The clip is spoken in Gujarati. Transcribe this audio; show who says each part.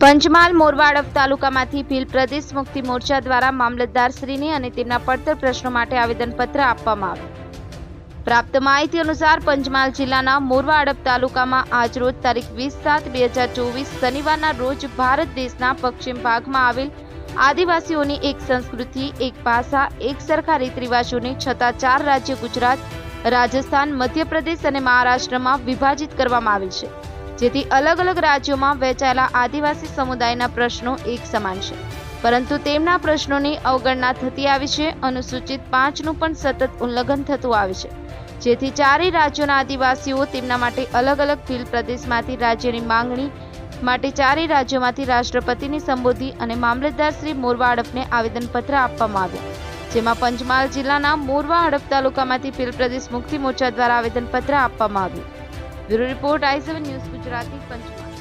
Speaker 1: પંચમહાલ મોરવાડફ તાલુકામાંથી ભીલ પ્રદેશ મુક્તિ મોરચા દ્વારા મામલતદારશ્રીને અને તેમના પડતર પ્રશ્નો માટે આવેદનપત્ર આપવામાં આવ્યું. પ્રાપ્ત માહિતી અનુસાર પંચમહાલ જિલ્લાના મોરવા અડપ તાલુકામાં આજરોજ તારીખ વીસ સાત બે હજાર ચોવીસ શનિવારના રોજ ભારત દેશના પશ્ચિમ ભાગમાં આવેલ આદિવાસીઓની એક સંસ્કૃતિ, એક ભાષા, એક સરખા રીત રિવાજોને છતાં ચાર રાજ્ય ગુજરાત, રાજસ્થાન, મધ્યપ્રદેશ અને મહારાષ્ટ્રમાં વિભાજિત કરવામાં આવી છે. જેથી અલગ અલગ રાજ્યોમાં વહેંચાયેલા આદિવાસી સમુદાયના પ્રશ્નો એક સમાન છે. પરંતુ તેમના પ્રશ્નોની અવગણના થતી આવી છે, અનુસૂચિત પાંચનું પણ સતત ઉલ્લંઘન થતું આવે છે. જેથી ચારેય રાજ્યોના આદિવાસીઓ તેમના માટે અલગ અલગ ફિલ પ્રદેશમાંથી રાજ્યની માંગણી માટે ચારેય રાજ્યોમાંથી રાષ્ટ્રપતિની સંબોધી અને મામલતદાર શ્રી મોરવા હડપને આવેદનપત્ર આપવામાં આવ્યું. જેમાં પંચમહાલ જિલ્લાના મોરવા હડપ તાલુકામાંથી ફિલ પ્રદેશ મુક્તિ મોરચા દ્વારા આવેદનપત્ર આપવામાં આવ્યું. Bureau report I seven news Gujarati Panchmahal.